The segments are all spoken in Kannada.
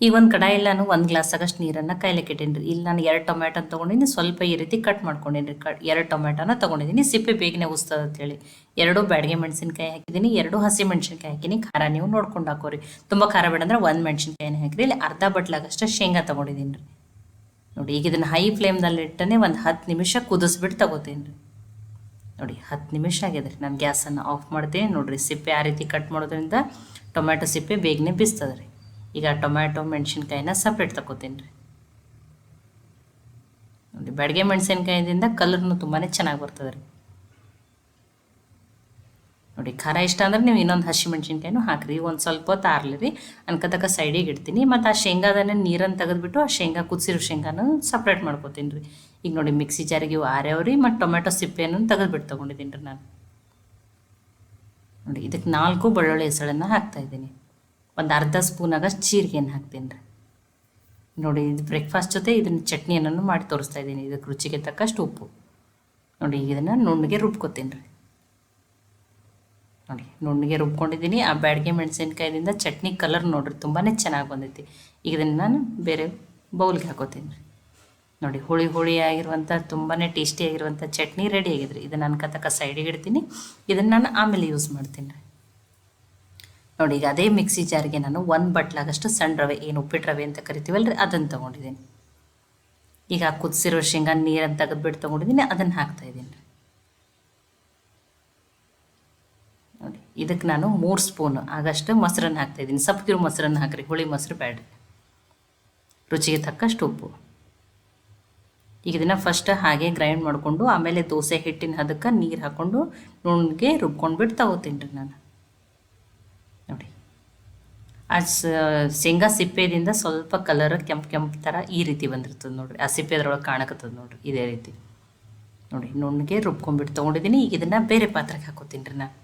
ಈಗ ಒಂದು ಕಡಾಯಲ್ಲಿ ನಾನು ಒಂದು ಗ್ಲಾಸ್ ಆಗಷ್ಟು ನೀರನ್ನು ಕಾಯ್ಲಿಕ್ಕೆ ರೀ ಇಲ್ಲಿ ನಾನು ಎರಡು ಟೊಮ್ಯಾಟೊ ತೊಗೊಂಡಿನಿ, ಸ್ವಲ್ಪ ಈ ರೀತಿ ಕಟ್ ಮಾಡ್ಕೊಂಡಿನಿ ಕ, ಎರಡು ಟೊಮ್ಯಾಟೊನ ತೊಗೊಂಡಿದ್ದೀನಿ ಸಿಪ್ಪೆ ಬೇಗನೆ ಅಂತೇಳಿ ಎರಡು ಬ್ಯಾಡಿಗೆ ಮೆಣಸಿನಕಾಯಿ ಹಾಕಿದ್ದೀನಿ ಎರಡು ಹಸಿ ಮೆಣಸಿನಕಾಯಿ ಹಾಕಿನಿ. ಖಾರ ನೀವು ನೋಡ್ಕೊಂಡು ಹಾಕೋರಿ. ತುಂಬ ಖಾರ ಬೇಡ ಅಂದ್ರೆ ಒಂದು ಮೆಣಸಿನ್ಕಾಯಿನ ಹಾಕಿರಿ. ಇಲ್ಲಿ ಅರ್ಧ ಬಟ್ಲಾಗಷ್ಟು ಶೇಂಗಾ ತೊಗೊಂಡಿದ್ದೀನಿ ರೀ ನೋಡಿ, ಈಗ ಇದನ್ನು ಹೈ ಫ್ಲೇಮ್ದಲ್ಲಿ ಇಟ್ಟನೆ ಒಂದು ಹತ್ತು ನಿಮಿಷ ಕುದಿಸ್ಬಿಟ್ಟು ತಗೋತೀನಿ ರೀ ನೋಡಿ, ಹತ್ತು ನಿಮಿಷ ಆಗಿದೆ ರೀ. ನಾನು ಗ್ಯಾಸನ್ನು ಆಫ್ ಮಾಡ್ತೀನಿ. ನೋಡಿರಿ, ಸಿಪ್ಪೆ ಆ ರೀತಿ ಕಟ್ ಮಾಡೋದ್ರಿಂದ ಟೊಮ್ಯಾಟೊ ಸಿಪ್ಪೆ ಬೇಗನೆ ಬಿಸ್ತದೆ ರೀ ಈಗ ಟೊಮ್ಯಾಟೊ ಮೆಣಸಿನ್ಕಾಯಿನ ಸಪ್ರೇಟ್ ತಗೋತೀನಿ ರೀ. ನೋಡಿ ಬೆಳಗ್ಗೆ ಮೆಣಸಿನ್ಕಾಯಿದಿಂದ ಕಲರ್ನು ತುಂಬಾ ಚೆನ್ನಾಗಿ ಬರ್ತದೆ ರೀ. ನೋಡಿ, ಖಾರ ಇಷ್ಟ ಅಂದ್ರೆ ನೀವು ಇನ್ನೊಂದು ಹಸಿ ಮೆಣಸಿನ್ಕಾಯಿನೂ ಹಾಕ್ರಿ. ಒಂದು ಸ್ವಲ್ಪ ಹೊತ್ತು ಆರ್ಲಿ ರೀ. ಅನ್ಕತಕ್ಕ ಸೈಡಿಗೆ ಇಡ್ತೀನಿ. ಮತ್ತು ಆ ಶೇಂಗಾದನ್ನೇ ನೀರನ್ನು ತೆಗೆದುಬಿಟ್ಟು ಆ ಶೇಂಗಾ, ಕುದಿಸಿರೋ ಶೇಂಗಾನ ಸಪ್ರೇಟ್ ಮಾಡ್ಕೋತೀನಿ ರೀ. ಈಗ ನೋಡಿ, ಮಿಕ್ಸಿ ಜಾರಿಗೆ ಇವು ಆರ್ಯಾವ್ರಿ ಮತ್ತು ಟೊಮೆಟೊ ಸಿಪ್ಪೆಯನ್ನು ತೆಗೆದುಬಿಟ್ಟು ತೊಗೊಂಡಿದ್ದೀನಿ ರೀ ನಾನು. ನೋಡಿ ಇದಕ್ಕೆ ನಾಲ್ಕು ಬೆಳ್ಳುಳ್ಳಿ ಹೆಸಳನ್ನು ಹಾಕ್ತಾಯಿದ್ದೀನಿ ಒಂದು ಅರ್ಧ ಸ್ಪೂನ್ ಆಗಷ್ಟು ಜೀರಿಗೆಯನ್ನು ಹಾಕ್ತೀನಿ ರೀ. ನೋಡಿ, ಇದು ಬ್ರೇಕ್ಫಾಸ್ಟ್ ಜೊತೆ ಇದನ್ನು ಚಟ್ನಿಯನ್ನು ಮಾಡಿ ತೋರಿಸ್ತಾ ಇದ್ದೀನಿ. ಇದಕ್ಕೆ ರುಚಿಗೆ ತಕ್ಕಷ್ಟು ಉಪ್ಪು. ನೋಡಿ ಈಗ ಇದನ್ನು ನುಣ್ಣಗೆ ರುಬ್ಕೊತೀನಿ ರೀ. ನೋಡಿ, ನುಣ್ಣಗೆ ರುಬ್ಕೊಂಡಿದ್ದೀನಿ. ಆ ಬ್ಯಾಡಿಗೆ ಮೆಣಸಿನ್ಕಾಯಿದಿಂದ ಚಟ್ನಿ ಕಲರ್ ನೋಡ್ರಿ ತುಂಬಾ ಚೆನ್ನಾಗಿ ಬಂದೈತಿ. ಈಗ ಇದನ್ನು ನಾನು ಬೇರೆ ಬೌಲ್ಗೆ ಹಾಕೋತೀನಿ ರೀ. ನೋಡಿ, ಹುಳಿ ಹುಳಿ ಆಗಿರುವಂಥ ತುಂಬಾ ಟೇಸ್ಟಿ ಆಗಿರುವಂಥ ಚಟ್ನಿ ರೆಡಿ ಆಗಿದೆ ರೀ ಇದನ್ನು ಕತಕ ಸೈಡಿಗೆ ಇಡ್ತೀನಿ. ಇದನ್ನು ನಾನು ಆಮೇಲೆ ಯೂಸ್ ಮಾಡ್ತೀನಿ ರೀ. ನೋಡಿ, ಈಗ ಅದೇ ಮಿಕ್ಸಿ ಜಾರಿಗೆ ನಾನು ಒಂದು ಬಟ್ಲಾಗಷ್ಟು ಸಣ್ಣ ರವೆ, ಏನು ಉಪ್ಪಿಟ್ಟು ರವೆ ಅಂತ ಕರಿತೀವಲ್ಲ ರೀ ಅದನ್ನು ತೊಗೊಂಡಿದ್ದೀನಿ. ಈಗ ಕುದಿಸಿರೋ ಶೇಂಗಾ ನೀರನ್ನು ತೆಗೆದ್ಬಿಟ್ಟು ತೊಗೊಂಡಿದ್ದೀನಿ, ಅದನ್ನು ಹಾಕ್ತಾ ಇದ್ದೀನಿ. ರೀ ನೋಡಿ ಇದಕ್ಕೆ ನಾನು ಮೂರು ಸ್ಪೂನ್ ಆಗಷ್ಟು ಮೊಸರನ್ನು ಹಾಕ್ತಾಯಿದ್ದೀನಿ ಸಪ್ಕಿರು ಮೊಸರನ್ನು ಹಾಕ್ರಿ, ಹುಳಿ ಮೊಸರು ಬೇಡ್ರಿ ರುಚಿಗೆ ತಕ್ಕಷ್ಟು ಉಪ್ಪು. ಈಗ ಇದನ್ನು ಫಸ್ಟ್ ಹಾಗೆ ಗ್ರೈಂಡ್ ಮಾಡಿಕೊಂಡು, ಆಮೇಲೆ ದೋಸೆ ಹಿಟ್ಟಿನ ಹದಕ್ಕೆ ನೀರು ಹಾಕ್ಕೊಂಡು ನುಣ್ಣಗೆ ರುಬ್ಕೊಂಡ್ಬಿಟ್ಟು ತಗೋತೀನಿ ರೀ ನಾನು. ನೋಡಿ. ಆ ಶೇಂಗಾ ಸಿಪ್ಪೆದಿಂದ ಸ್ವಲ್ಪ ಕಲರ್ ಕೆಂಪು ಕೆಂಪು ಥರ ಈ ರೀತಿ ಬಂದಿರ್ತದೆ ನೋಡಿರಿ. ಆ ಸಿಪ್ಪೆ ಅದ್ರೊಳಗೆ ಕಾಣಕತ್ತದ ನೋಡಿರಿ, ಇದೇ ರೀತಿ. ನೋಡಿ, ನುಣ್ಣಗೆ ರುಬ್ಕೊಂಡ್ಬಿಟ್ಟು ತೊಗೊಂಡಿದ್ದೀನಿ. ಈಗ ಇದನ್ನು ಬೇರೆ ಪಾತ್ರೆಗೆ ಹಾಕೋತೀನಿ ರೀ ನಾನು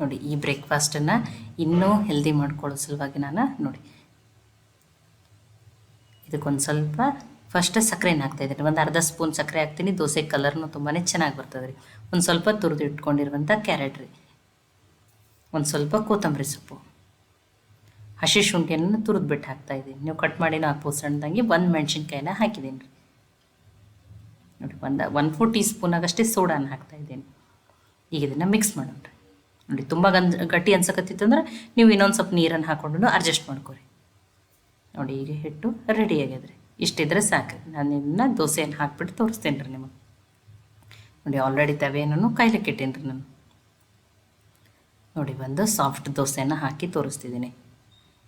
ನೋಡಿ, ಈ ಬ್ರೇಕ್ಫಾಸ್ಟನ್ನು ಇನ್ನೂ ಹೆಲ್ದಿ ಮಾಡ್ಕೊಳ್ಳೋ ಸಲುವಾಗಿ ನಾನು ನೋಡಿ. ಇದಕ್ಕೊಂದು ಸ್ವಲ್ಪ ಫಸ್ಟ್ ಸಕ್ಕರೆನ ಹಾಕ್ತಾಯಿದ್ದೀನಿ ಒಂದು ಅರ್ಧ ಸ್ಪೂನ್ ಸಕ್ಕರೆ ಹಾಕ್ತೀನಿ, ದೋಸೆ ಕಲರ್ನು ತುಂಬಾ ಚೆನ್ನಾಗಿ ಬರ್ತದೆ ರೀ ಒಂದು ಸ್ವಲ್ಪ ತುರಿದು ಇಟ್ಕೊಂಡಿರುವಂಥ ಕ್ಯಾರೆಟ್ ರೀ. ಒಂದು ಸ್ವಲ್ಪ ಕೊತ್ತಂಬರಿ ಸೊಪ್ಪು. ಹಸಿ ಶುಂಠಿಯನ್ನು ತುರಿದ್ಬಿಟ್ಟು ಹಾಕ್ತಾಯಿದ್ದೀನಿ. ನೀವು ಕಟ್ ಮಾಡಿನೂ ಹಾಕ್ಬೋದು ಸಣ್ಣದಾಗಿ ಒಂದು ಮೆಣಸಿನ್ಕಾಯಿನ ಹಾಕಿದ್ದೀನಿ ರೀ. ನೋಡಿ, ಒಂದು ಒನ್ ಫೋರ್ ಟೀ ಸ್ಪೂನ್ ಆಗಷ್ಟೇ ಸೋಡಾನ ಹಾಕ್ತಾಯಿದ್ದೀನಿ. ಈಗ ಇದನ್ನು ಮಿಕ್ಸ್ ಮಾಡೋಣ ರೀ. ನೋಡಿ, ತುಂಬ ಗಂಜ ಗಟ್ಟಿ ಅನ್ಸಕತ್ತಿತ್ತಂದ್ರೆ ನೀವು ಇನ್ನೊಂದು ಸ್ವಲ್ಪ ನೀರನ್ನು ಹಾಕ್ಕೊಂಡು ಅಡ್ಜಸ್ಟ್ ಮಾಡ್ಕೊರಿ. ನೋಡಿ, ಈಗ ಹಿಟ್ಟು ರೆಡಿ ಆಗ್ಯದ್ರಿ. ಇಷ್ಟಿದ್ರೆ ಸಾಕು. ನಾನು ಇದನ್ನ ದೋಸೆಯನ್ನು ಹಾಕ್ಬಿಟ್ಟು ತೋರಿಸ್ತೇನೆ ರೀ ನಿಮಗೆ. ನೋಡಿ ಆಲ್ರೆಡಿ ತವೆಯನ್ನು ಕಾಯ್ಲಿಕ್ಕೆ ಇಟ್ಟೇನಿ ರೀ ನಾನು. ನೋಡಿ ಒಂದು ಸಾಫ್ಟ್ ದೋಸೆಯನ್ನು ಹಾಕಿ ತೋರಿಸ್ತಿದ್ದೀನಿ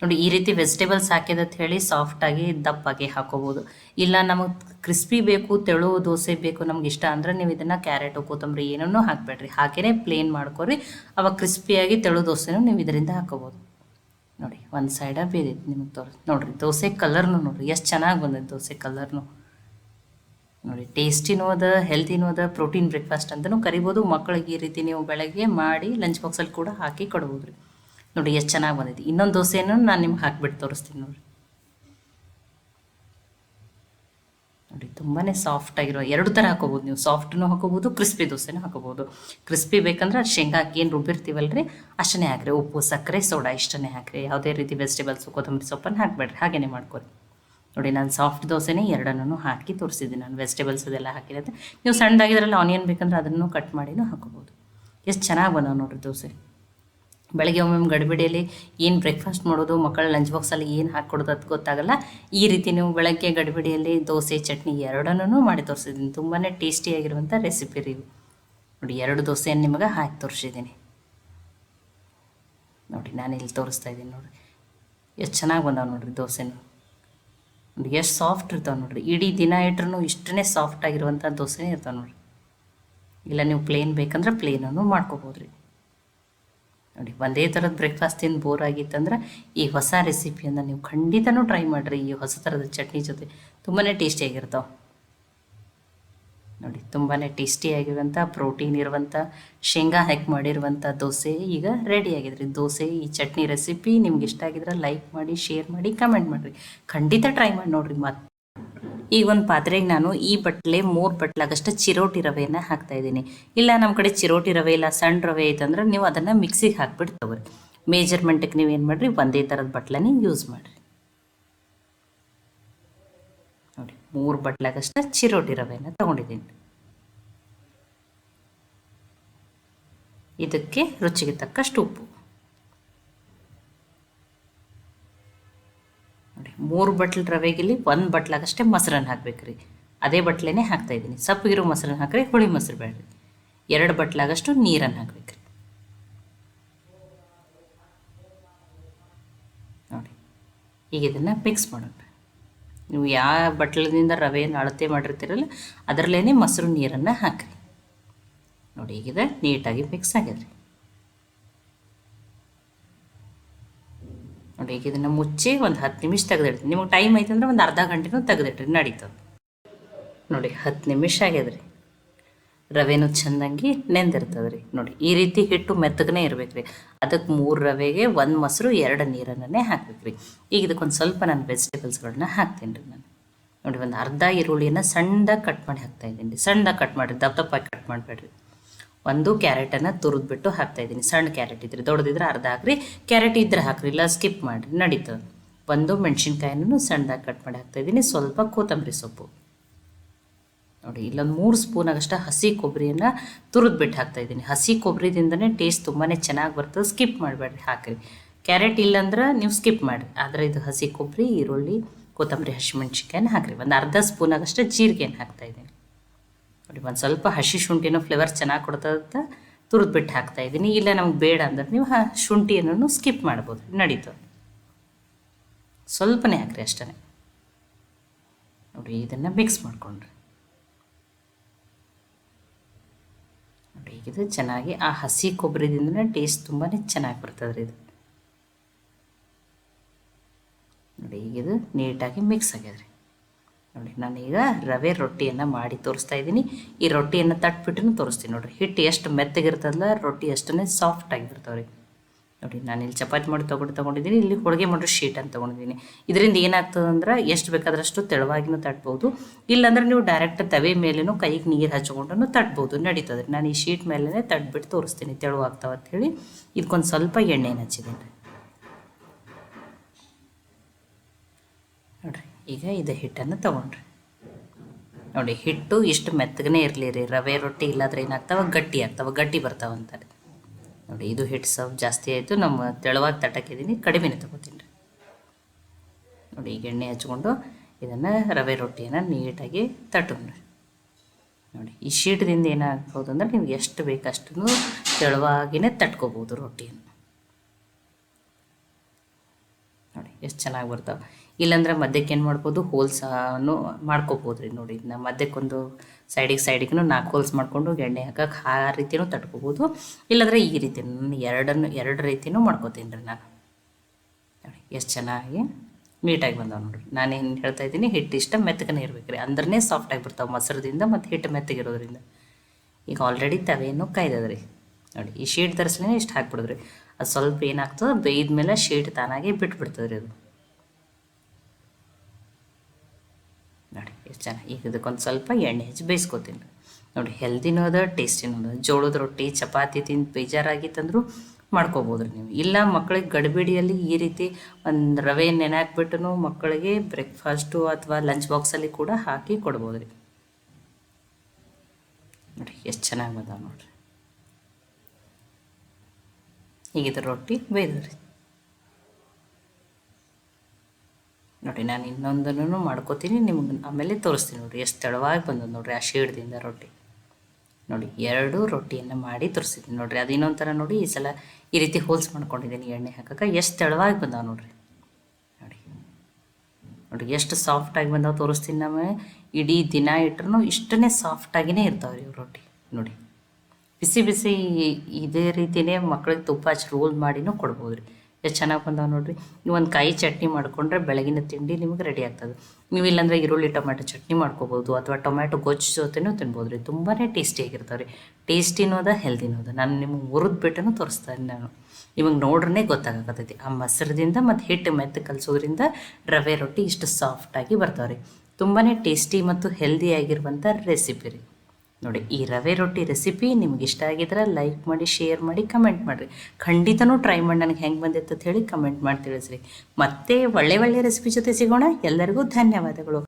ನೋಡಿ, ಈ ರೀತಿ ವೆಜಿಟೇಬಲ್ಸ್ ಹಾಕಿದಂತ ಹೇಳಿ ಸಾಫ್ಟಾಗಿ ದಪ್ಪಾಗಿ ಹಾಕೋಬೋದು. ಇಲ್ಲ, ನಮಗೆ ಕ್ರಿಸ್ಪಿ ಬೇಕು, ತೆಳು ದೋಸೆ ಬೇಕು, ನಮ್ಗೆ ಇಷ್ಟ ಅಂದರೆ ನೀವು ಇದನ್ನು ಕ್ಯಾರೆಟು ಕೊತ್ತಂಬರಿ ಏನನ್ನೂ ಹಾಕಬೇಡ್ರಿ. ಹಾಕಿನೇ ಪ್ಲೇನ್ ಮಾಡ್ಕೊರಿ. ಅವಾಗ ಕ್ರಿಸ್ಪಿಯಾಗಿ ತೆಳು ದೋಸೆನೂ ನೀವು ಇದರಿಂದ ಹಾಕೋಬೋದು. ನೋಡಿ, ಒಂದು ಸೈಡ ಬೇದೈತೆ ನಿಮಗೆ ತೋರಿಸ್, ನೋಡಿರಿ ದೋಸೆ ಕಲರ್ನು ನೋಡಿರಿ, ಎಷ್ಟು ಚೆನ್ನಾಗಿ ಬಂದೈತೆ ದೋಸೆ ಕಲರ್ನು ನೋಡಿ ಟೇಸ್ಟಿನೂ ಅದ ಹೆಲ್ತಿನೂ ಅದ ಪ್ರೋಟೀನ್ ಬ್ರೇಕ್ಫಾಸ್ಟ್ ಅಂತಲೂ ಕರಿಬೋದು. ಮಕ್ಕಳಿಗೆ ಈ ರೀತಿ ನೀವು ಬೆಳಗ್ಗೆ ಮಾಡಿ ಲಂಚ್ ಬಾಕ್ಸಲ್ಲಿ ಕೂಡ ಹಾಕಿ ಕೊಡ್ಬೋದು ರೀ ನೋಡಿ, ಎಷ್ಟು ಚೆನ್ನಾಗಿ ಬಂದೈತಿ. ಇನ್ನೊಂದು ದೋಸೆನೂ ನಾನು ನಿಮ್ಗೆ ಹಾಕ್ಬಿಟ್ಟು ತೋರಿಸ್ತೀನಿ ನೋಡಿ ನೋಡಿ ತುಂಬಾ ಸಾಫ್ಟ್ ಆಗಿರೋ ಎರಡು ಥರ ಹಾಕೋಬೋದು ನೀವು. ಸಾಫ್ಟ್ನು ಹಾಕೋಬೋದು ಕ್ರಿಸ್ಪಿ ದೋಸೆನೂ ಹಾಕೋಬೋದು. ಕ್ರಿಸ್ಪಿ ಬೇಕಂದ್ರೆ ಅದು ಶೇಂಗಾ ಹಾಕಿ ಏನು ರುಬ್ಬಿರ್ತೀವಲ್ಲ ರೀ ಅಷ್ಟನ್ನೇ ಹಾಕ್ರಿ. ಉಪ್ಪು, ಸಕ್ಕರೆ, ಸೋಡಾ ಇಷ್ಟನ್ನೇ ಹಾಕ್ರಿ. ಯಾವುದೇ ರೀತಿ ವೆಜಿಟೇಬಲ್ಸು ಕೊತ್ತಂಬರಿ ಸೊಪ್ಪನ್ನು ಹಾಕಬೇಡ್ರಿ. ಹಾಗೇ ಮಾಡ್ಕೊರಿ. ನೋಡಿ, ನಾನು ಸಾಫ್ಟ್ ದೋಸೆನೇ ಎರಡನ್ನೂ ಹಾಕಿ ತೋರಿಸಿದ್ದೀನಿ ನಾನು. ವೆಜಿಟೇಬಲ್ಸ್ ಅದೆಲ್ಲ ಹಾಕಿರೋದು. ನೀವು ಸಣ್ಣದಾಗಿದ್ರಲ್ಲ ಆನಿಯನ್ ಬೇಕಂದ್ರೆ ಅದನ್ನು ಕಟ್ ಮಾಡಿನೂ ಹಾಕೋಬೋದು. ಎಷ್ಟು ಚೆನ್ನಾಗಿ ಬಂದವು ನೋಡಿರಿ ದೋಸೆ. ಬೆಳಗ್ಗೆ ಒಮ್ಮೊಮ್ಮೆ ಗಡಿಬಿಡಿಯಲ್ಲಿ ಏನು ಬ್ರೇಕ್ಫಾಸ್ಟ್ ಮಾಡೋದು, ಮಕ್ಕಳ ಲಂಚ್ ಬಾಕ್ಸಲ್ಲಿ ಏನು ಹಾಕ್ಕೊಡೋದು ಅದು ಗೊತ್ತಾಗಲ್ಲ. ಈ ರೀತಿ ನೀವು ಬೆಳಗ್ಗೆ ಗಡಿಬಿಡಿಯಲ್ಲಿ ದೋಸೆ, ಚಟ್ನಿ ಎರಡನ್ನೂ ಮಾಡಿ ತೋರಿಸಿದ್ದೀನಿ. ತುಂಬಾ ಟೇಸ್ಟಿಯಾಗಿರುವಂಥ ರೆಸಿಪಿ ರೀ ನೋಡಿ, ಎರಡು ದೋಸೆಯನ್ನು ನಿಮಗೆ ಹಾಕಿ ತೋರಿಸಿದ್ದೀನಿ. ನೋಡಿ, ನಾನು ಇಲ್ಲಿ ತೋರಿಸ್ತಾ ಇದ್ದೀನಿ ನೋಡಿ ಎಷ್ಟು ಚೆನ್ನಾಗಿ ಬಂದಾವೆ ನೋಡಿರಿ ದೋಸೆನೂ. ನೋಡಿ, ಎಷ್ಟು ಸಾಫ್ಟ್ ಇರ್ತಾವೆ ನೋಡಿರಿ. ಇಡೀ ದಿನ ಇಟ್ರೂ ಇಷ್ಟೇ ಸಾಫ್ಟ್ ಆಗಿರುವಂಥ ದೋಸೆನೇ ಇರ್ತಾವೆ ನೋಡಿರಿ. ಇಲ್ಲ, ನೀವು ಪ್ಲೇನ್ ಬೇಕಂದ್ರೆ ಪ್ಲೇನನ್ನು ಮಾಡ್ಕೋಬೋದು ರೀ ನೋಡಿ, ಒಂದೇ ಥರದ ಬ್ರೇಕ್ಫಾಸ್ಟ್ ತಿಂದು ಬೋರ್ ಆಗಿತ್ತಂದ್ರೆ ಈ ಹೊಸ ರೆಸಿಪಿಯನ್ನು ನೀವು ಖಂಡಿತನೂ ಟ್ರೈ ಮಾಡಿರಿ. ಈ ಹೊಸ ಥರದ ಚಟ್ನಿ ಜೊತೆ ತುಂಬಾ ಟೇಸ್ಟಿಯಾಗಿರ್ತಾವೆ ನೋಡಿ ತುಂಬಾ ಟೇಸ್ಟಿಯಾಗಿರುವಂಥ ಪ್ರೋಟೀನ್ ಇರುವಂಥ, ಶೇಂಗಾ ಹಾಕಿ ಮಾಡಿರುವಂಥ ದೋಸೆ ಈಗ ರೆಡಿ ಆಗಿದ್ರಿ. ದೋಸೆ, ಈ ಚಟ್ನಿ ರೆಸಿಪಿ ನಿಮ್ಗೆ ಇಷ್ಟ ಆಗಿದ್ರೆ ಲೈಕ್ ಮಾಡಿ ಶೇರ್ ಮಾಡಿ ಕಮೆಂಟ್ ಮಾಡಿರಿ. ಖಂಡಿತ ಟ್ರೈ ಮಾಡಿ ನೋಡಿರಿ. ಮತ್ತೆ ಈಗ ಒಂದು ಪಾತ್ರೆಗೆ ನಾನು ಈ ಬಟ್ಲೆ, ಮೂರು ಬಟ್ಲಾಗಷ್ಟು ಚಿರೋಟಿ ರವೆಯನ್ನು ಹಾಕ್ತಾ ಇದ್ದೀನಿ. ಇಲ್ಲ ನಮ್ಮ ಕಡೆ ಚಿರೋಟಿ ರವೆ ಇಲ್ಲ, ಸಣ್ಣ ರವೆ ಐತಂದ್ರೆ ನೀವು ಅದನ್ನು ಮಿಕ್ಸಿಗೆ ಹಾಕ್ಬಿಟ್ಟು ತಗೋರಿ ಮೇಜರ್ಮೆಂಟಿಗೆ ನೀವೇನು ಮಾಡಿರಿ, ಒಂದೇ ಥರದ ಬಟ್ಲನೇ ಯೂಸ್ ಮಾಡಿರಿ. ನೋಡಿ, ಮೂರು ಬಟ್ಲಾಗಷ್ಟು ಚಿರೋಟಿ ರವೆನ ತಗೊಂಡಿದ್ದೀನಿ. ಇದಕ್ಕೆ ರುಚಿಗೆ ತಕ್ಕಷ್ಟು ಉಪ್ಪು ನೋಡಿ ಮೂರು ಬಟ್ಲು ರವೆಗಿಲ್ಲಿ ಒಂದು ಬಟ್ಲಾಗಷ್ಟೇ ಮೊಸರನ್ನ ಹಾಕ್ಬೇಕು ರೀ ಅದೇ ಇದ್ದೀನಿ. ಹಾಕ್ತಾಯಿದ್ದೀನಿ ಸಪ್ಪಗಿರೋ ಮೊಸರನ್ನ ಹಾಕ್ರಿ ಹುಳಿ ಮೊಸರು ಬೇಡ್ರಿ. ಎರಡು ಬಟ್ಲಾಗಷ್ಟು ನೀರನ್ನು ಹಾಕ್ಬೇಕು ರೀ ನೋಡಿ, ಈಗ ಇದನ್ನು ಮಿಕ್ಸ್ ಮಾಡೋಣ. ನೀವು ಯಾವ ಬಟ್ಲದಿಂದ ರವೆಯನ್ನು ಅಳತೆ ಮಾಡಿರ್ತೀರಲ್ಲ ಅದರಲ್ಲೇ ಮೊಸರು ನೀರನ್ನು ಹಾಕಿರಿ. ನೋಡಿ ಈಗಿದೆ ನೀಟಾಗಿ ಮಿಕ್ಸ್ ಆಗ್ಯದ್ರಿ ನೋಡಿ, ಈಗ ಇದನ್ನು ಮುಚ್ಚಿ ಒಂದು ಹತ್ತು ನಿಮಿಷ ತೆಗೆದಿಡ್ತೀನಿ. ನಿಮಗೆ ಟೈಮ್ ಐತೆ ಅಂದ್ರೆ ಒಂದು ಅರ್ಧ ಗಂಟೆನೂ ತೆಗೆದಿಟ್ರಿ ನಡೀತದೆ ನೋಡಿ, ಹತ್ತು ನಿಮಿಷ ಆಗ್ಯದ್ರಿ. ರವೆನೂ ಚೆಂದಂಗಿ ನೆಂದಿರ್ತದೆ ರೀ ನೋಡಿ, ಈ ರೀತಿ ಹಿಟ್ಟು ಮೆತ್ತಗನೇ ಇರಬೇಕು ರೀ ಅದಕ್ಕೆ ಮೂರು ರವೆಗೆ ಒಂದು ಮೊಸರು, ಎರಡು ನೀರನ್ನೇ ಹಾಕ್ಬೇಕು ರೀ ಈಗ ಇದಕ್ಕೊಂದು ಸ್ವಲ್ಪ ನಾನು ವೆಜಿಟೇಬಲ್ಸ್ಗಳನ್ನ ಹಾಕ್ತೀನಿ ರೀ ನಾನು. ನೋಡಿ, ಒಂದು ಅರ್ಧ ಈರುಳ್ಳಿನ ಸಣ್ಣದಾಗಿ ಕಟ್ ಮಾಡಿ ಹಾಕ್ತಾ ಇದ್ದೀನಿ. ರೀ ಸಣ್ಣದಾಗಿ ಕಟ್ ಮಾಡಿರಿ ದಪ್ಪ ದಪ್ಪಾಗಿ ಕಟ್ ಮಾಡಬೇಡ್ರಿ. ಒಂದು ಕ್ಯಾರೆಟನ್ನು ತುರಿದ್ಬಿಟ್ಟು ಹಾಕ್ತಾ ಇದ್ದೀನಿ. ಸಣ್ಣ ಕ್ಯಾರೆಟ್ ಇದ್ರೆ ದೊಡ್ಡದಿದ್ರೆ ಅರ್ಧ ಹಾಕ್ರಿ. ಕ್ಯಾರೆಟ್ ಇದ್ರೆ ಹಾಕ್ರಿ, ಇಲ್ಲ ಸ್ಕಿಪ್ ಮಾಡಿರಿ ನಡೀತದೆ ಒಂದು ಮೆಣಸಿನ್ಕಾಯಿನೂ ಸಣ್ಣದಾಗಿ ಕಟ್ ಮಾಡಿ ಹಾಕ್ತಾ ಇದ್ದೀನಿ. ಸ್ವಲ್ಪ ಕೊತ್ತಂಬರಿ ಸೊಪ್ಪು. ನೋಡಿ, ಇಲ್ಲೊಂದು ಮೂರು ಸ್ಪೂನ್ ಆಗಷ್ಟ ಹಸಿ ಕೊಬ್ಬರಿಯನ್ನು ತುರಿದ್ಬಿಟ್ಟು ಹಾಕ್ತಾ ಇದ್ದೀನಿ. ಹಸಿ ಕೊಬ್ಬರಿದಿಂದನೇ ಟೇಸ್ಟ್ ತುಂಬಾ ಚೆನ್ನಾಗಿ ಬರ್ತದೆ. ಸ್ಕಿಪ್ ಮಾಡಬೇಡ್ರಿ, ಹಾಕಿರಿ. ಕ್ಯಾರೆಟ್ ಇಲ್ಲಾಂದ್ರೆ ನೀವು ಸ್ಕಿಪ್ ಮಾಡಿರಿ. ಆದರೆ ಇದು ಹಸಿ ಕೊಬ್ಬರಿ, ಈರುಳ್ಳಿ, ಕೊತ್ತಂಬರಿ ಹಸಿಮೆಣ್ಸಿನ್ಕಾಯಿನ ಹಾಕಿರಿ. ಒಂದು ಅರ್ಧ ಸ್ಪೂನ್ ಆಗಷ್ಟು ಜೀರಿಗೆಯನ್ನು ಹಾಕ್ತಾ ಇದ್ದೀನಿ. ನೋಡಿ, ಒಂದು ಸ್ವಲ್ಪ ಹಸಿ ಶುಂಠಿನೂ ಫ್ಲೇವರ್ ಚೆನ್ನಾಗಿ ಕೊಡ್ತದಂತ ತುರಿದ್ಬಿಟ್ಟು ಹಾಕ್ತಾ ಇದ್ದೀನಿ ಇಲ್ಲ, ನಮ್ಗೆ ಬೇಡ ಅಂದ್ರೆ ನೀವು ಹ ಶುಂಠಿಯನ್ನು ಸ್ಕಿಪ್ ಮಾಡ್ಬೋದು. ನಡೀತು. ಸ್ವಲ್ಪನೇ ಹಾಕ್ರಿ ಅಷ್ಟೇ ನೋಡಿ, ಇದನ್ನು ಮಿಕ್ಸ್ ಮಾಡಿಕೊಂಡ್ರಿ. ನೋಡಿ ಈಗಿದು ಚೆನ್ನಾಗಿ ಆ ಹಸಿ ಕೊಬ್ಬರಿದಿಂದನೇ ಟೇಸ್ಟ್ ತುಂಬಾ ಚೆನ್ನಾಗಿ ಬರ್ತದೆ ರೀ ಇದು. ನೋಡಿ ಈಗಿದು ನೀಟಾಗಿ ಮಿಕ್ಸ್ ಆಗ್ಯದ್ರಿ. ನೋಡಿ, ನಾನೀಗ ರವೆ ರೊಟ್ಟಿಯನ್ನು ಮಾಡಿ ತೋರಿಸ್ತಾ ಇದ್ದೀನಿ. ಈ ರೊಟ್ಟಿಯನ್ನು ತಟ್ಬಿಟ್ಟು ತೋರಿಸ್ತೀನಿ ನೋಡಿರಿ. ಹಿಟ್ಟು ಎಷ್ಟು ಮೆತ್ತಗಿರ್ತದಲ್ಲ, ರೊಟ್ಟಿ ಅಷ್ಟೇ ಸಾಫ್ಟ್ ಆಗಿರ್ತವೆ ರೀ. ನೋಡಿ ನಾನು ಇಲ್ಲಿ ಚಪಾತಿ ಮಾಡಿ ತೊಗೊಂಡು ತೊಗೊಂಡಿದ್ದೀನಿ, ಇಲ್ಲಿ ಹೋಳಿಗೆ ಮಾಡೋ ಶೀಟ್ ಅಂತ ತೊಗೊಂಡಿದ್ದೀನಿ. ಇದರಿಂದ ಏನಾಗ್ತದೆ ಅಂದ್ರೆ ಎಷ್ಟು ಬೇಕಾದ್ರಷ್ಟು ತೆಳುವಾಗಿನೂ ತಟ್ಬೋದು. ಇಲ್ಲಾಂದ್ರೆ ನೀವು ಡೈರೆಕ್ಟ್ ತವೆ ಮೇಲೇನೂ ಕೈಗೆ ನೀರು ಹಚ್ಕೊಂಡು ತಟ್ಬೋದು, ನಡೀತದೆ ನಾನು ಈ ಶೀಟ್ ಮೇಲೇ ತಟ್ಬಿಟ್ಟು ತೋರಿಸ್ತೀನಿ ತೆಳುವಾಗ್ತಾವೆ ಅಂಥೇಳಿ ಇದಕ್ಕೊಂದು ಸ್ವಲ್ಪ ಎಣ್ಣೆ ಹಚ್ಚಿದ್ದೀನಿ ನೋಡಿರಿ. ಈಗ ಇದು ಹಿಟ್ಟನ್ನು ತೊಗೊಂಡ್ರಿ. ನೋಡಿ, ಹಿಟ್ಟು ಇಷ್ಟು ಮೆತ್ತಗನೇ ಇರಲಿ ರೀ ರವೆ, ರೊಟ್ಟಿ ಇಲ್ಲಾದ್ರೆ ಏನಾಗ್ತಾವ? ಗಟ್ಟಿ ಆಗ್ತಾವ, ಗಟ್ಟಿ ಬರ್ತಾವ ಅಂತಾರೆ. ನೋಡಿ, ಇದು ಹಿಟ್ಟು ಸ್ವಲ್ಪ ಜಾಸ್ತಿ ಆಯಿತು. ನಮ್ಮ ತೆಳುವಾಗಿ ತಟ್ಟಕ್ಕಿದ್ದೀನಿ. ಕಡಿಮೆನೇ ತೊಗೋತೀನಿ ರೀ ನೋಡಿ, ಈಗ ಎಣ್ಣೆ ಹಚ್ಕೊಂಡು ಇದನ್ನು ರವೆ, ರೊಟ್ಟಿಯನ್ನು ನೀಟಾಗಿ ತಟ್ಟೋಣ್ರಿ ನೋಡಿ, ಈ ಶೀಟದಿಂದ ಏನಾಗ್ಬೋದು ಅಂದ್ರೆ ನಿಮ್ಗೆ ಎಷ್ಟು ಬೇಕಷ್ಟು ತೆಳುವಾಗಿನೇ ತಟ್ಕೋಬೋದು ರೊಟ್ಟಿಯನ್ನು. ನೋಡಿ, ಎಷ್ಟು ಚೆನ್ನಾಗಿ ಬರ್ತಾವೆ. ಇಲ್ಲಾಂದ್ರೆ ಮಧ್ಯಕ್ಕೆ ಏನು ಮಾಡ್ಬೋದು ಹೋಲ್ಸನು ಮಾಡ್ಕೋಬೋದು ರೀ ನೋಡಿ. ಇದನ್ನ ಮಧ್ಯಕ್ಕೊಂದು ಸೈಡಿಗೆ ಸೈಡಿಗೂ ನಾಲ್ಕು ಹೋಲ್ಸ್ ಮಾಡಿಕೊಂಡು ಎಣ್ಣೆ ಹಾಕಕ್ಕೆ ಆ ರೀತಿಯೂ ತಟ್ಕೋಬೋದು. ಇಲ್ಲಾಂದ್ರೆ ಈ ರೀತಿ ನಾನು ಎರಡನ್ನು, ಎರಡು ರೀತಿಯೂ ಮಾಡ್ಕೋತೀನಿ ರೀ ನಾನು. ನೋಡಿ, ಎಷ್ಟು ಚೆನ್ನಾಗಿ ನೀಟಾಗಿ ಬಂದಾವೆ ನೋಡಿರಿ. ಏನು ಹೇಳ್ತಾ ಇದ್ದೀನಿ ಹಿಟ್ಟು ಇಷ್ಟ ಮೆತ್ತಗನೇ ಇರ್ಬೇಕು ರೀ ಅಂದ್ರೆ ಸಾಫ್ಟಾಗಿ ಬರ್ತಾವೆ ಮೊಸರದಿಂದ ಮತ್ತು ಹಿಟ್ಟು ಮೆತ್ತಗಿರೋದ್ರಿಂದ. ಈಗ ಆಲ್ರೆಡಿ ತವೆಯನ್ನು ಕಾಯ್ದದ್ರಿ. ನೋಡಿ, ಈ ಶೀಟ್ ತರಿಸ್ಲೇ ಇಷ್ಟು ಹಾಕ್ಬಿಡಿದ್ರಿ. ಅದು ಸ್ವಲ್ಪ ಏನಾಗ್ತದೆ ಬೇಯ್ದ ಮೇಲೆ ಶೀಟ್ ತಾನಾಗೆ ಬಿಟ್ಬಿಡ್ತದೆ ರೀ ಅದು ನೋಡಿ ಎಷ್ಟು ಚೆನ್ನಾಗಿ ಈಗ ಇದಕ್ಕೊಂದು ಸ್ವಲ್ಪ ಎಣ್ಣೆ ಹಚ್ಚಿ ಬೇಯಿಸ್ಕೊತೀನಿ. ನೋಡಿ ಹೆಲ್ದಿನೂ ಅದ ಟೇಸ್ಟಿನೂ ಅದ. ಜೋಳದ ರೊಟ್ಟಿ, ಚಪಾತಿ ತಿಂದು ಬೇಜಾರಾಗಿತ್ತಂದ್ರೂ ಮಾಡ್ಕೋಬೋದು ರೀ ನೀವು. ಇಲ್ಲ ಮಕ್ಕಳಿಗೆ ಗಡಿಬಿಡಿಯಲ್ಲಿ ಈ ರೀತಿ ಒಂದು ರವೆ ನೆನೆ ಮಕ್ಕಳಿಗೆ ಬ್ರೇಕ್ಫಾಸ್ಟು ಅಥವಾ ಲಂಚ್ ಬಾಕ್ಸಲ್ಲಿ ಕೂಡ ಹಾಕಿ ಕೊಡ್ಬೋದು ರೀ. ನೋಡಿ, ಎಷ್ಟು ಚೆನ್ನಾಗಿ ಬಂದಾವೆ ನೋಡಿರಿ. ಈಗಿದ್ರ ರೊಟ್ಟಿ ರೊಟ್ಟಿ ಬೇಯ್ದವ್ರಿ ನೋಡಿ, ನಾನು ಇನ್ನೊಂದನ್ನು ಮಾಡ್ಕೋತೀನಿ, ನಿಮ್ಗೆ ಆಮೇಲೆ ತೋರಿಸ್ತೀನಿ ನೋಡಿರಿ. ಎಷ್ಟು ತೆಳುವಾಗಿ ಬಂದದ್ದು ನೋಡಿರಿ ಆ ಶೇಡ್ದಿಂದ ರೊಟ್ಟಿ. ನೋಡಿ, ಎರಡು ರೊಟ್ಟಿಯನ್ನು ಮಾಡಿ ತೋರಿಸಿದ್ದೀನಿ ನೋಡಿರಿ. ಅದು ಇನ್ನೊಂದು ಥರ ನೋಡಿ, ಈ ಸಲ ಈ ರೀತಿ ಹೋಲ್ಸ್ ಮಾಡ್ಕೊಂಡಿದ್ದೀನಿ ಎಣ್ಣೆ ಹಾಕಕ್ಕೆ ಎಷ್ಟು ತೆಳುವಾಗಿ ಬಂದಾವೆ ನೋಡಿರಿ. ನೋಡಿ. ನೋಡಿ, ಎಷ್ಟು ಸಾಫ್ಟಾಗಿ ಬಂದಾವೆ ತೋರಿಸ್ತೀನಿ ನಮಗೆ ಇಡೀ ದಿನ ಇಟ್ರೂ ಇಷ್ಟನೇ ಸಾಫ್ಟಾಗಿಯೇ ಇರ್ತಾವೆ ರೀ ರೊಟ್ಟಿ. ನೋಡಿ. ಬಿಸಿ ಬಿಸಿ ಇದೇ ರೀತಿಯೇ ಮಕ್ಳಿಗೆ ತುಪ್ಪ ಹಚ್ಚಿ ರೋಲ್ ಮಾಡಿನೂ ಕೊಡ್ಬೋದು ರೀ ಎಷ್ಟು ಚೆನ್ನಾಗಿ ಬಂದಾವೆ ನೋಡಿರಿ. ನೀವು ಒಂದು ಕಾಯಿ ಚಟ್ನಿ ಮಾಡಿಕೊಂಡ್ರೆ ಬೆಳಗಿನ ತಿಂಡಿ ನಿಮಗೆ ರೆಡಿ ಆಗ್ತದೆ. ನೀವು ಇಲ್ಲಾಂದ್ರೆ ಈರುಳ್ಳಿ ಟೊಮೆಟೊ ಚಟ್ನಿ ಮಾಡ್ಕೋಬೋದು ಅಥವಾ ಟೊಮೆಟೊ ಗೊಜ್ಜು ಜೊತೆನೂ ತಿನ್ಬೋದು ರೀ ತುಂಬಾ ಟೇಸ್ಟಿಯಾಗಿರ್ತಾವೆ ರೀ ಟೇಸ್ಟಿನೂ ಅದ, ಹೆಲ್ದಿನೂ ಅದ. ನಾನು ನಿಮಗೆ ಹುರಿದು ಬಿಟ್ಟನು ತೋರಿಸ್ತೇನೆ ನಾನು. ನಿಮಗೆ ನೋಡ್ರೇ ಗೊತ್ತಾಗತ್ತೈತಿ ಆ ಮೊಸರದಿಂದ ಮತ್ತು ಹಿಟ್ಟು ಮೆತ್ತ ಕಲಿಸೋದ್ರಿಂದ ರವೆ ರೊಟ್ಟಿ ಇಷ್ಟು ಸಾಫ್ಟಾಗಿ ಬರ್ತಾವೆ ರೀ ತುಂಬಾ ಟೇಸ್ಟಿ ಮತ್ತು ಹೆಲ್ದಿಯಾಗಿರುವಂಥ ರೆಸಿಪಿ ರೀ. ನೋಡಿ, ಈ ರವೆ ರೊಟ್ಟಿ ರೆಸಿಪಿ ನಿಮ್ಗೆ ಇಷ್ಟ ಆಗಿದ್ರೆ ಲೈಕ್ ಮಾಡಿ ಶೇರ್ ಮಾಡಿ ಕಮೆಂಟ್ ಮಾಡಿರಿ. ಖಂಡಿತನೂ ಟ್ರೈ ಮಾಡಿ ನನಗೆ ಹೆಂಗೆ ಬಂದಿತ್ತು ಅಂತ ಹೇಳಿ ಕಮೆಂಟ್ ಮಾಡಿ ತಿಳಿಸ್ರಿ. ಮತ್ತೆ ಒಳ್ಳೆ ಒಳ್ಳೆ ರೆಸಿಪಿ ಜೊತೆ ಸಿಗೋಣ. ಎಲ್ಲರಿಗೂ ಧನ್ಯವಾದಗಳು.